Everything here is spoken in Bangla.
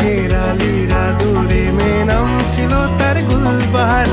কেরালিরা দূরে মেনাম ছিল তার গুলবাহার।